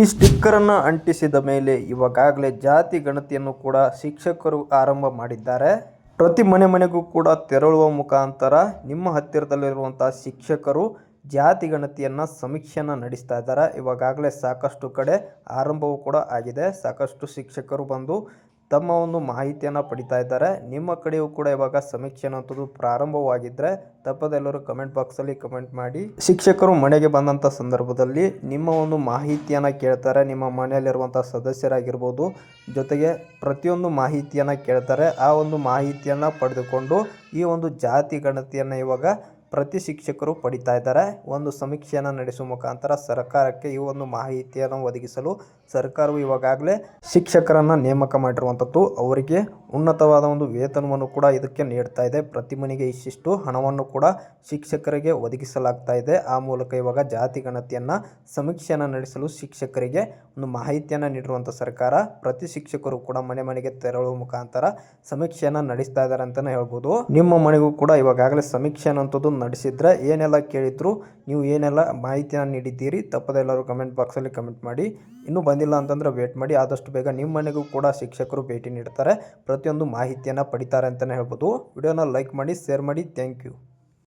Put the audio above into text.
ಈ ಸ್ಟಿಕ್ಕರನ್ನು ಅಂಟಿಸಿದ ಮೇಲೆ ಇವಾಗಾಗಲೇ ಜಾತಿ ಗಣತಿಯನ್ನು ಕೂಡ ಶಿಕ್ಷಕರು ಆರಂಭ ಮಾಡಿದ್ದಾರೆ. ಪ್ರತಿ ಮನೆ ಮನೆಗೂ ಕೂಡ ತೆರಳುವ ಮುಖಾಂತರ ನಿಮ್ಮ ಹತ್ತಿರದಲ್ಲಿರುವಂತಹ ಶಿಕ್ಷಕರು ಜಾತಿ ಗಣತಿಯನ್ನು ಸಮೀಕ್ಷೆಯನ್ನು ನಡೆಸ್ತಾ ಇದ್ದಾರೆ. ಇವಾಗಾಗಲೇ ಸಾಕಷ್ಟು ಕಡೆ ಆರಂಭವೂ ಕೂಡ ಆಗಿದೆ. ಸಾಕಷ್ಟು ಶಿಕ್ಷಕರು ಬಂದು ತಮ್ಮ ಒಂದು ಮಾಹಿತಿಯನ್ನು ಪಡಿತಾ ಇದ್ದಾರೆ. ನಿಮ್ಮ ಕಡೆಯೂ ಕೂಡ ಇವಾಗ ಸಮೀಕ್ಷೆ ಅನ್ನೋಂಥದ್ದು ಪ್ರಾರಂಭವಾಗಿದ್ದರೆ ತಪ್ಪದೆಲ್ಲರೂ ಕಮೆಂಟ್ ಬಾಕ್ಸಲ್ಲಿ ಕಮೆಂಟ್ ಮಾಡಿ. ಶಿಕ್ಷಕರು ಮನೆಗೆ ಬಂದಂಥ ಸಂದರ್ಭದಲ್ಲಿ ನಿಮ್ಮ ಒಂದು ಮಾಹಿತಿಯನ್ನು ಕೇಳ್ತಾರೆ. ನಿಮ್ಮ ಮನೆಯಲ್ಲಿರುವಂಥ ಸದಸ್ಯರಾಗಿರ್ಬೋದು, ಜೊತೆಗೆ ಪ್ರತಿಯೊಂದು ಮಾಹಿತಿಯನ್ನು ಕೇಳ್ತಾರೆ. ಆ ಒಂದು ಮಾಹಿತಿಯನ್ನು ಪಡೆದುಕೊಂಡು ಈ ಒಂದು ಜಾತಿ ಗಣತಿಯನ್ನು ಇವಾಗ ಪ್ರತಿ ಶಿಕ್ಷಕರು ಪಡಿತಾ ಇದ್ದಾರೆ. ಒಂದು ಸಮೀಕ್ಷೆಯನ್ನು ನಡೆಸುವ ಮುಖಾಂತರ ಸರ್ಕಾರಕ್ಕೆ ಈ ಒಂದು ಮಾಹಿತಿಯನ್ನು ಒದಗಿಸಲು ಸರ್ಕಾರವು ಇವಾಗಲೇ ಶಿಕ್ಷಕರನ್ನು ನೇಮಕ ಮಾಡಿರುವಂಥದ್ದು ಅವರಿಗೆ ಉನ್ನತವಾದ ಒಂದು ವೇತನವನ್ನು ಕೂಡ ಇದಕ್ಕೆ ನೀಡ್ತಾ ಇದೆ. ಪ್ರತಿ ಮನೆಗೆ ಇಷ್ಟಿಷ್ಟು ಹಣವನ್ನು ಕೂಡ ಶಿಕ್ಷಕರಿಗೆ ಒದಗಿಸಲಾಗ್ತಾ ಇದೆ. ಆ ಮೂಲಕ ಇವಾಗ ಜಾತಿ ಗಣತಿಯನ್ನು ಸಮೀಕ್ಷೆಯನ್ನು ನಡೆಸಲು ಶಿಕ್ಷಕರಿಗೆ ಒಂದು ಮಾಹಿತಿಯನ್ನು ನೀಡಿರುವಂಥ ಸರ್ಕಾರ, ಪ್ರತಿ ಶಿಕ್ಷಕರು ಕೂಡ ಮನೆ ಮನೆಗೆ ತೆರಳುವ ಮುಖಾಂತರ ಸಮೀಕ್ಷೆಯನ್ನು ನಡೆಸ್ತಾ ಇದ್ದಾರೆ ಅಂತಲೇ ಹೇಳ್ಬೋದು. ನಿಮ್ಮ ಮನೆಗೂ ಕೂಡ ಇವಾಗಾಗಲೇ ಸಮೀಕ್ಷೆ ಅನ್ನೋಂಥದ್ದು ನಡೆಸಿದ್ರೆ ಏನೆಲ್ಲ ಕೇಳಿದ್ರು, ನೀವು ಏನೆಲ್ಲ ಮಾಹಿತಿಯನ್ನು ನೀಡಿದ್ದೀರಿ, ತಪ್ಪದೆ ಎಲ್ಲರೂ ಕಮೆಂಟ್ ಬಾಕ್ಸಲ್ಲಿ ಕಮೆಂಟ್ ಮಾಡಿ. ಇನ್ನೂ ಬಂದಿಲ್ಲ ಅಂತಂದರೆ ವೇಟ್ ಮಾಡಿ, ಆದಷ್ಟು ಬೇಗ ನಿಮ್ಮ ಮನೆಗೂ ಕೂಡ ಶಿಕ್ಷಕರು ಭೇಟಿ ನೀಡ್ತಾರೆ. ಪ್ರತಿಯೊಂದು ಮಾಹಿತಿಯನ್ನು ಪಡಿತಾರೆ ಅಂತಲೇ ಹೇಳ್ಬೋದು. ವಿಡಿಯೋನ ಲೈಕ್ ಮಾಡಿ ಶೇರ್ ಮಾಡಿ. Thank you